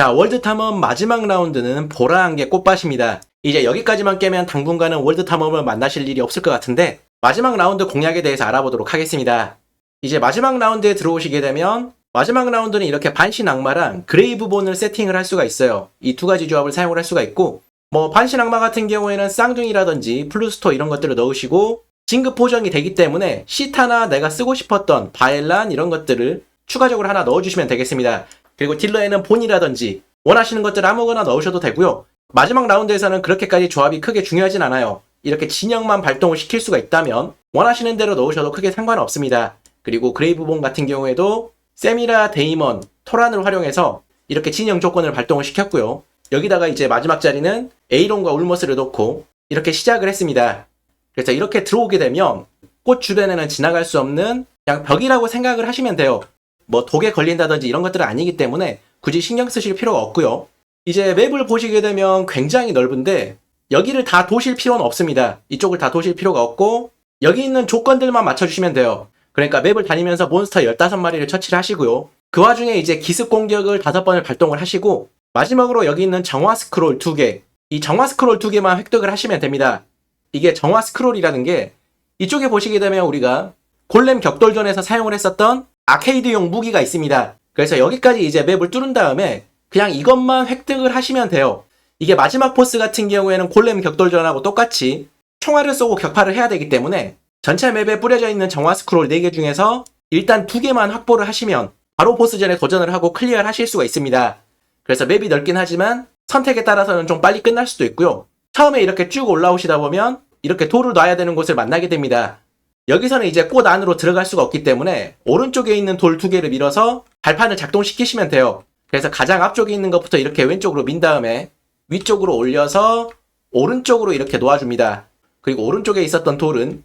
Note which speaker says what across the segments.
Speaker 1: 자, 월드 탐험 마지막 라운드는 보라한 게 꽃밭입니다. 이제 여기까지만 깨면 당분간은 월드 탐험을 만나실 일이 없을 것 같은데 마지막 라운드 공략에 대해서 알아보도록 하겠습니다. 이제 마지막 라운드에 들어오시게 되면 마지막 라운드는 이렇게 반신 악마랑 그레이브본을 세팅을 할 수가 있어요. 이 두 가지 조합을 사용을 할 수가 있고 뭐 반신 악마 같은 경우에는 쌍둥이라든지 플루스토 이런 것들을 넣으시고 진급 보정이 되기 때문에 시타나 내가 쓰고 싶었던 바엘란 이런 것들을 추가적으로 하나 넣어주시면 되겠습니다. 그리고 딜러에는 본이라든지 원하시는 것들 아무거나 넣으셔도 되고요. 마지막 라운드에서는 그렇게까지 조합이 크게 중요하진 않아요. 이렇게 진영만 발동을 시킬 수가 있다면 원하시는 대로 넣으셔도 크게 상관없습니다. 그리고 그레이브본 같은 경우에도 세미라, 데이먼, 토란을 활용해서 이렇게 진영 조건을 발동을 시켰고요. 여기다가 이제 마지막 자리는 에이론과 울머스를 놓고 이렇게 시작을 했습니다. 그래서 이렇게 들어오게 되면 꽃 주변에는 지나갈 수 없는 그냥 벽이라고 생각을 하시면 돼요. 뭐 독에 걸린다든지 이런 것들은 아니기 때문에 굳이 신경 쓰실 필요가 없고요. 이제 맵을 보시게 되면 굉장히 넓은데 여기를 다 도실 필요는 없습니다. 이쪽을 다 도실 필요가 없고 여기 있는 조건들만 맞춰주시면 돼요. 그러니까 맵을 다니면서 몬스터 15마리를 처치를 하시고요. 그 와중에 이제 기습 공격을 5번을 발동을 하시고 마지막으로 여기 있는 정화 스크롤 2개 이 정화 스크롤 2개만 획득을 하시면 됩니다. 이게 정화 스크롤이라는 게 이쪽에 보시게 되면 우리가 골렘 격돌전에서 사용을 했었던 아케이드용 무기가 있습니다. 그래서 여기까지 이제 맵을 뚫은 다음에 그냥 이것만 획득을 하시면 돼요. 이게 마지막 보스 같은 경우에는 골렘 격돌전하고 똑같이 총알을 쏘고 격파를 해야 되기 때문에 전체 맵에 뿌려져 있는 정화 스크롤 4개 중에서 일단 2개만 확보를 하시면 바로 보스전에 도전을 하고 클리어를 하실 수가 있습니다. 그래서 맵이 넓긴 하지만 선택에 따라서는 좀 빨리 끝날 수도 있고요. 처음에 이렇게 쭉 올라오시다 보면 이렇게 돌을 놔야 되는 곳을 만나게 됩니다. 여기서는 이제 꽃 안으로 들어갈 수가 없기 때문에 오른쪽에 있는 돌 두 개를 밀어서 발판을 작동시키시면 돼요. 그래서 가장 앞쪽에 있는 것부터 이렇게 왼쪽으로 민 다음에 위쪽으로 올려서 오른쪽으로 이렇게 놓아줍니다. 그리고 오른쪽에 있었던 돌은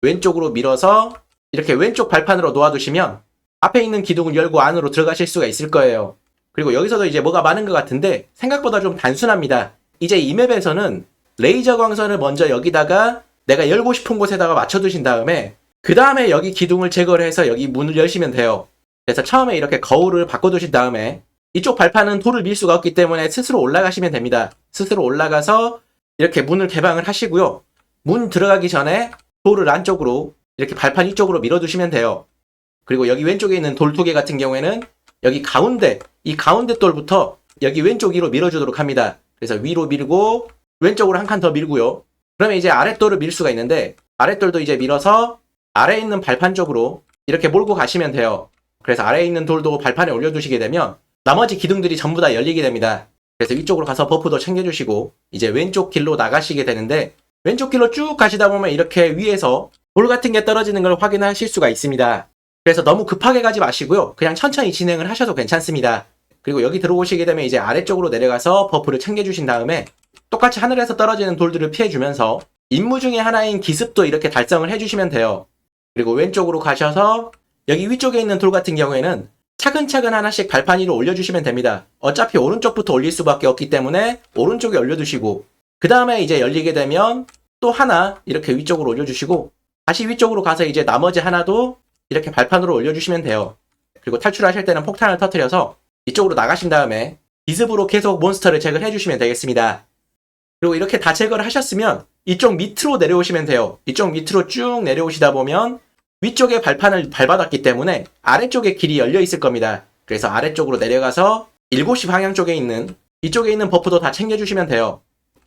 Speaker 1: 왼쪽으로 밀어서 이렇게 왼쪽 발판으로 놓아두시면 앞에 있는 기둥을 열고 안으로 들어가실 수가 있을 거예요. 그리고 여기서도 이제 뭐가 많은 것 같은데 생각보다 좀 단순합니다. 이제 이 맵에서는 레이저 광선을 먼저 여기다가 내가 열고 싶은 곳에다가 맞춰두신 다음에 그 다음에 여기 기둥을 제거를 해서 여기 문을 여시면 돼요. 그래서 처음에 이렇게 거울을 바꿔두신 다음에 이쪽 발판은 돌을 밀 수가 없기 때문에 스스로 올라가시면 됩니다. 스스로 올라가서 이렇게 문을 개방을 하시고요. 문 들어가기 전에 돌을 안쪽으로 이렇게 발판 이쪽으로 밀어두시면 돼요. 그리고 여기 왼쪽에 있는 돌두개 같은 경우에는 여기 가운데 이 가운데 돌부터 여기 왼쪽 위로 밀어주도록 합니다. 그래서 위로 밀고 왼쪽으로 한 칸 더 밀고요. 그러면 이제 아랫돌을 밀 수가 있는데 아랫돌도 이제 밀어서 아래에 있는 발판 쪽으로 이렇게 몰고 가시면 돼요. 그래서 아래에 있는 돌도 발판에 올려두시게 되면 나머지 기둥들이 전부 다 열리게 됩니다. 그래서 위쪽으로 가서 버프도 챙겨주시고 이제 왼쪽 길로 나가시게 되는데 왼쪽 길로 쭉 가시다 보면 이렇게 위에서 돌 같은 게 떨어지는 걸 확인하실 수가 있습니다. 그래서 너무 급하게 가지 마시고요. 그냥 천천히 진행을 하셔도 괜찮습니다. 그리고 여기 들어오시게 되면 이제 아래쪽으로 내려가서 버프를 챙겨주신 다음에 똑같이 하늘에서 떨어지는 돌들을 피해주면서 임무 중에 하나인 기습도 이렇게 달성을 해주시면 돼요. 그리고 왼쪽으로 가셔서 여기 위쪽에 있는 돌 같은 경우에는 차근차근 하나씩 발판 위로 올려주시면 됩니다. 어차피 오른쪽부터 올릴 수밖에 없기 때문에 오른쪽에 올려두시고 그 다음에 이제 열리게 되면 또 하나 이렇게 위쪽으로 올려주시고 다시 위쪽으로 가서 이제 나머지 하나도 이렇게 발판으로 올려주시면 돼요. 그리고 탈출하실 때는 폭탄을 터트려서 이쪽으로 나가신 다음에 기습으로 계속 몬스터를 제거를 해주시면 되겠습니다. 그리고 이렇게 다 제거를 하셨으면 이쪽 밑으로 내려오시면 돼요. 이쪽 밑으로 쭉 내려오시다 보면 위쪽에 발판을 밟아놨기 때문에 아래쪽에 길이 열려 있을 겁니다. 그래서 아래쪽으로 내려가서 7시 방향 쪽에 있는 이쪽에 있는 버프도 다 챙겨주시면 돼요.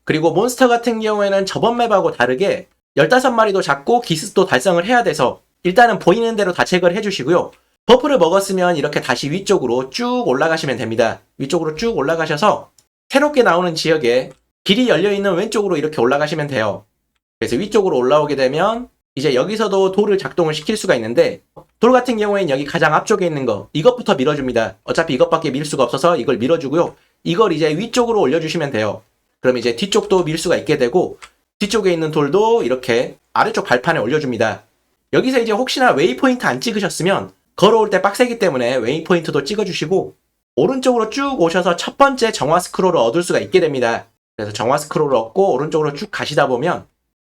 Speaker 1: 그리고 몬스터 같은 경우에는 저번 맵하고 다르게 15마리도 잡고 기습도 달성을 해야 돼서 일단은 보이는 대로 다 체크를 해주시고요. 버프를 먹었으면 이렇게 다시 위쪽으로 쭉 올라가시면 됩니다. 위쪽으로 쭉 올라가셔서 새롭게 나오는 지역에 길이 열려있는 왼쪽으로 이렇게 올라가시면 돼요. 그래서 위쪽으로 올라오게 되면 이제 여기서도 돌을 작동을 시킬 수가 있는데 돌 같은 경우에는 여기 가장 앞쪽에 있는 거 이것부터 밀어줍니다. 어차피 이것밖에 밀 수가 없어서 이걸 밀어주고요. 이걸 이제 위쪽으로 올려주시면 돼요. 그럼 이제 뒤쪽도 밀 수가 있게 되고 뒤쪽에 있는 돌도 이렇게 아래쪽 발판에 올려줍니다. 여기서 이제 혹시나 웨이포인트 안 찍으셨으면 걸어올 때 빡세기 때문에 웨이포인트도 찍어주시고 오른쪽으로 쭉 오셔서 첫 번째 정화 스크롤을 얻을 수가 있게 됩니다. 그래서 정화 스크롤을 얻고 오른쪽으로 쭉 가시다 보면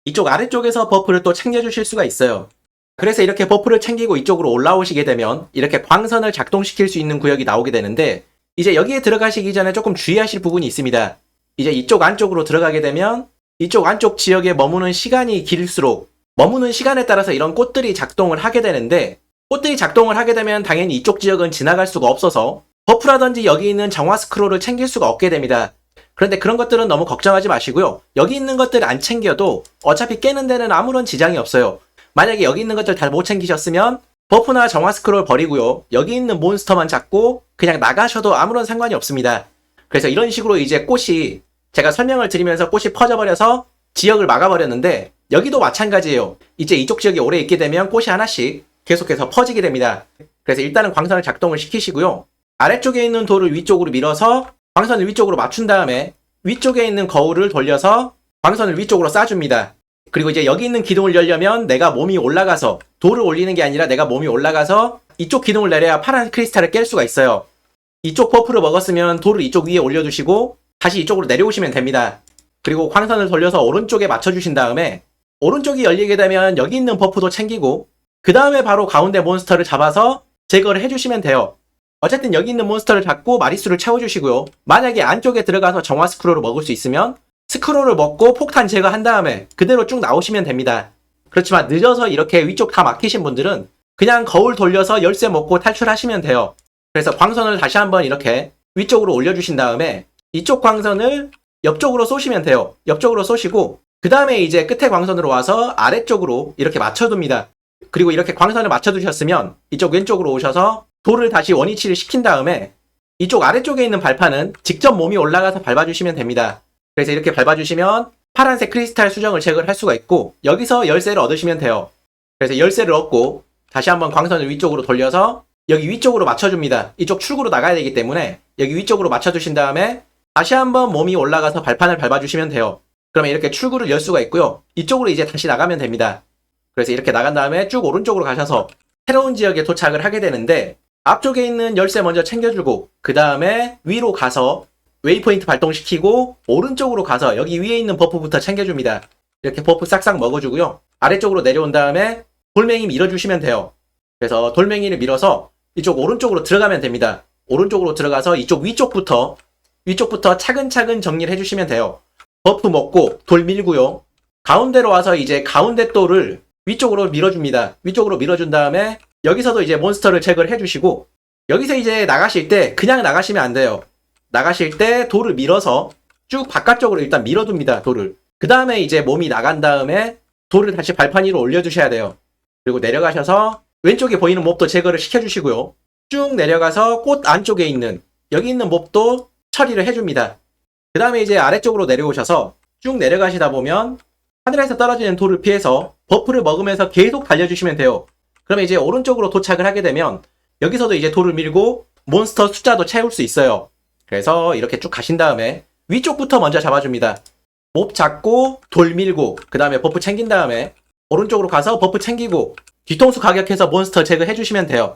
Speaker 1: 이쪽 아래쪽에서 버프를 또 챙겨주실 수가 있어요. 그래서 이렇게 버프를 챙기고 이쪽으로 올라오시게 되면 이렇게 광선을 작동시킬 수 있는 구역이 나오게 되는데 이제 여기에 들어가시기 전에 조금 주의하실 부분이 있습니다. 이제 이쪽 안쪽으로 들어가게 되면 이쪽 안쪽 지역에 머무는 시간이 길수록 머무는 시간에 따라서 이런 꽃들이 작동을 하게 되는데 꽃들이 작동을 하게 되면 당연히 이쪽 지역은 지나갈 수가 없어서 버프라든지 여기 있는 정화 스크롤을 챙길 수가 없게 됩니다. 그런데 그런 것들은 너무 걱정하지 마시고요. 여기 있는 것들 안 챙겨도 어차피 깨는 데는 아무런 지장이 없어요. 만약에 여기 있는 것들 다 못 챙기셨으면 버프나 정화 스크롤 버리고요. 여기 있는 몬스터만 잡고 그냥 나가셔도 아무런 상관이 없습니다. 그래서 이런 식으로 이제 꽃이 제가 설명을 드리면서 꽃이 퍼져버려서 지역을 막아버렸는데 여기도 마찬가지예요. 이제 이쪽 지역에 오래 있게 되면 꽃이 하나씩 계속해서 퍼지게 됩니다. 그래서 일단은 광선을 작동을 시키시고요. 아래쪽에 있는 돌을 위쪽으로 밀어서 광선을 위쪽으로 맞춘 다음에 위쪽에 있는 거울을 돌려서 광선을 위쪽으로 쏴줍니다. 그리고 이제 여기 있는 기둥을 열려면 내가 몸이 올라가서 돌을 올리는 게 아니라 내가 몸이 올라가서 이쪽 기둥을 내려야 파란 크리스탈을 깰 수가 있어요. 이쪽 버프를 먹었으면 돌을 이쪽 위에 올려두시고 다시 이쪽으로 내려오시면 됩니다. 그리고 광선을 돌려서 오른쪽에 맞춰주신 다음에 오른쪽이 열리게 되면 여기 있는 버프도 챙기고 그 다음에 바로 가운데 몬스터를 잡아서 제거를 해주시면 돼요. 어쨌든 여기 있는 몬스터를 잡고 마리수를 채워주시고요. 만약에 안쪽에 들어가서 정화 스크롤을 먹을 수 있으면 스크롤을 먹고 폭탄 제거한 다음에 그대로 쭉 나오시면 됩니다. 그렇지만 늦어서 이렇게 위쪽 다 막히신 분들은 그냥 거울 돌려서 열쇠 먹고 탈출하시면 돼요. 그래서 광선을 다시 한번 이렇게 위쪽으로 올려주신 다음에 이쪽 광선을 옆쪽으로 쏘시면 돼요. 옆쪽으로 쏘시고 그 다음에 이제 끝에 광선으로 와서 아래쪽으로 이렇게 맞춰둡니다. 그리고 이렇게 광선을 맞춰두셨으면 이쪽 왼쪽으로 오셔서 돌을 다시 원위치를 시킨 다음에 이쪽 아래쪽에 있는 발판은 직접 몸이 올라가서 밟아주시면 됩니다. 그래서 이렇게 밟아주시면 파란색 크리스탈 수정을 제거를 할 수가 있고 여기서 열쇠를 얻으시면 돼요. 그래서 열쇠를 얻고 다시 한번 광선을 위쪽으로 돌려서 여기 위쪽으로 맞춰줍니다. 이쪽 출구로 나가야 되기 때문에 여기 위쪽으로 맞춰주신 다음에 다시 한번 몸이 올라가서 발판을 밟아주시면 돼요. 그러면 이렇게 출구를 열 수가 있고요. 이쪽으로 이제 다시 나가면 됩니다. 그래서 이렇게 나간 다음에 쭉 오른쪽으로 가셔서 새로운 지역에 도착을 하게 되는데 앞쪽에 있는 열쇠 먼저 챙겨주고 그 다음에 위로 가서 웨이포인트 발동시키고 오른쪽으로 가서 여기 위에 있는 버프부터 챙겨줍니다. 이렇게 버프 싹싹 먹어주고요. 아래쪽으로 내려온 다음에 돌멩이 밀어주시면 돼요. 그래서 돌멩이를 밀어서 이쪽 오른쪽으로 들어가면 됩니다. 오른쪽으로 들어가서 이쪽 위쪽부터 위쪽부터 차근차근 정리를 해주시면 돼요. 버프 먹고 돌 밀고요. 가운데로 와서 이제 가운데 돌을 위쪽으로 밀어줍니다. 위쪽으로 밀어준 다음에 여기서도 이제 몬스터를 체크를 해주시고 여기서 이제 나가실 때 그냥 나가시면 안 돼요. 나가실 때 돌을 밀어서 쭉 바깥쪽으로 일단 밀어둡니다. 돌을. 그 다음에 이제 몸이 나간 다음에 돌을 다시 발판 위로 올려주셔야 돼요. 그리고 내려가셔서 왼쪽에 보이는 몹도 제거를 시켜주시고요. 쭉 내려가서 꽃 안쪽에 있는 여기 있는 몹도 처리를 해줍니다. 그 다음에 이제 아래쪽으로 내려오셔서 쭉 내려가시다 보면 하늘에서 떨어지는 돌을 피해서 버프를 먹으면서 계속 달려주시면 돼요. 그러면 이제 오른쪽으로 도착을 하게 되면 여기서도 이제 돌을 밀고 몬스터 숫자도 채울 수 있어요. 그래서 이렇게 쭉 가신 다음에 위쪽부터 먼저 잡아줍니다. 몹 잡고 돌 밀고 그 다음에 버프 챙긴 다음에 오른쪽으로 가서 버프 챙기고 뒤통수 가격해서 몬스터 제거해 주시면 돼요.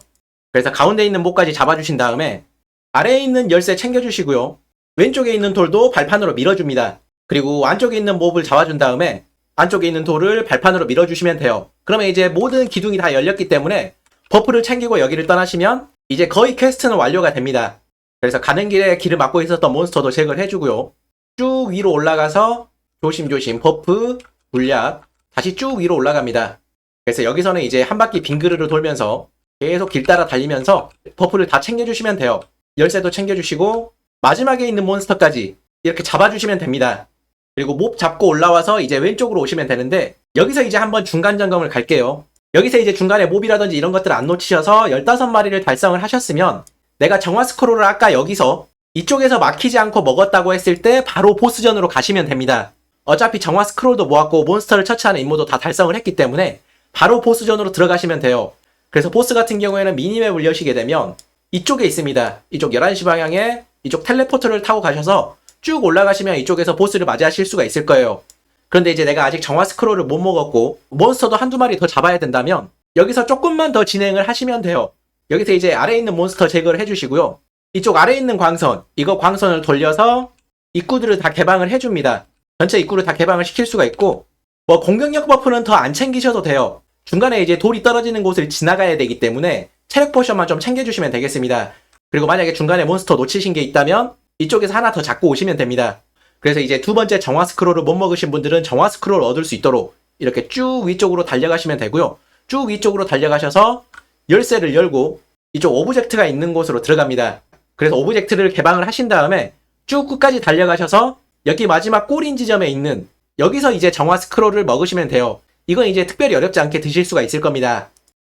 Speaker 1: 그래서 가운데 있는 몹까지 잡아주신 다음에 아래에 있는 열쇠 챙겨주시고요. 왼쪽에 있는 돌도 발판으로 밀어줍니다. 그리고 안쪽에 있는 몹을 잡아준 다음에 안쪽에 있는 돌을 발판으로 밀어주시면 돼요. 그러면 이제 모든 기둥이 다 열렸기 때문에 버프를 챙기고 여기를 떠나시면 이제 거의 퀘스트는 완료가 됩니다. 그래서 가는 길에 길을 막고 있었던 몬스터도 제거를 해주고요. 쭉 위로 올라가서 조심조심 버프, 물약, 다시 쭉 위로 올라갑니다. 그래서 여기서는 이제 한 바퀴 빙그르르 돌면서 계속 길 따라 달리면서 버프를 다 챙겨주시면 돼요. 열쇠도 챙겨주시고 마지막에 있는 몬스터까지 이렇게 잡아주시면 됩니다. 그리고 몹 잡고 올라와서 이제 왼쪽으로 오시면 되는데 여기서 이제 한번 중간 점검을 갈게요. 여기서 이제 중간에 몹이라든지 이런 것들 안 놓치셔서 15마리를 달성을 하셨으면 내가 정화 스크롤을 아까 여기서 이쪽에서 막히지 않고 먹었다고 했을 때 바로 보스전으로 가시면 됩니다. 어차피 정화 스크롤도 모았고 몬스터를 처치하는 임무도 다 달성을 했기 때문에 바로 보스전으로 들어가시면 돼요. 그래서 보스 같은 경우에는 미니맵을 여시게 되면 이쪽에 있습니다. 이쪽 11시 방향에 이쪽 텔레포트를 타고 가셔서 쭉 올라가시면 이쪽에서 보스를 맞이하실 수가 있을 거예요. 그런데 이제 내가 아직 정화 스크롤을 못 먹었고 몬스터도 한두 마리 더 잡아야 된다면 여기서 조금만 더 진행을 하시면 돼요. 여기서 이제 아래에 있는 몬스터 제거를 해주시고요. 이쪽 아래에 있는 광선, 이거 광선을 돌려서 입구들을 다 개방을 해줍니다. 전체 입구를 다 개방을 시킬 수가 있고 뭐 공격력 버프는 더 안 챙기셔도 돼요. 중간에 이제 돌이 떨어지는 곳을 지나가야 되기 때문에 체력 포션만 좀 챙겨주시면 되겠습니다. 그리고 만약에 중간에 몬스터 놓치신 게 있다면 이쪽에서 하나 더 잡고 오시면 됩니다. 그래서 이제 두 번째 정화 스크롤을 못 먹으신 분들은 정화 스크롤을 얻을 수 있도록 이렇게 쭉 위쪽으로 달려가시면 되고요. 쭉 위쪽으로 달려가셔서 열쇠를 열고 이쪽 오브젝트가 있는 곳으로 들어갑니다. 그래서 오브젝트를 개방을 하신 다음에 쭉 끝까지 달려가셔서 여기 마지막 꼬린 지점에 있는 여기서 이제 정화 스크롤을 먹으시면 돼요. 이건 이제 특별히 어렵지 않게 드실 수가 있을 겁니다.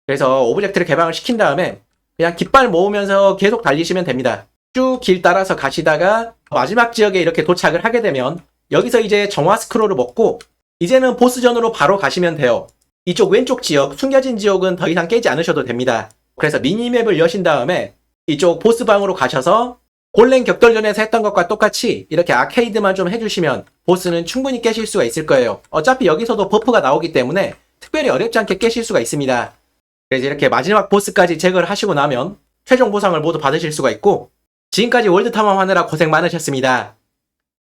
Speaker 1: 그래서 오브젝트를 개방을 시킨 다음에 그냥 깃발 모으면서 계속 달리시면 됩니다. 쭉 길 따라서 가시다가 마지막 지역에 이렇게 도착을 하게 되면 여기서 이제 정화 스크롤을 먹고 이제는 보스전으로 바로 가시면 돼요. 이쪽 왼쪽 지역, 숨겨진 지역은 더 이상 깨지 않으셔도 됩니다. 그래서 미니맵을 여신 다음에 이쪽 보스방으로 가셔서 골렘 격돌전에서 했던 것과 똑같이 이렇게 아케이드만 좀 해주시면 보스는 충분히 깨실 수가 있을 거예요. 어차피 여기서도 버프가 나오기 때문에 특별히 어렵지 않게 깨실 수가 있습니다. 그래서 이렇게 마지막 보스까지 제거를 하시고 나면 최종 보상을 모두 받으실 수가 있고 지금까지 월드 탐험 하느라 고생 많으셨습니다.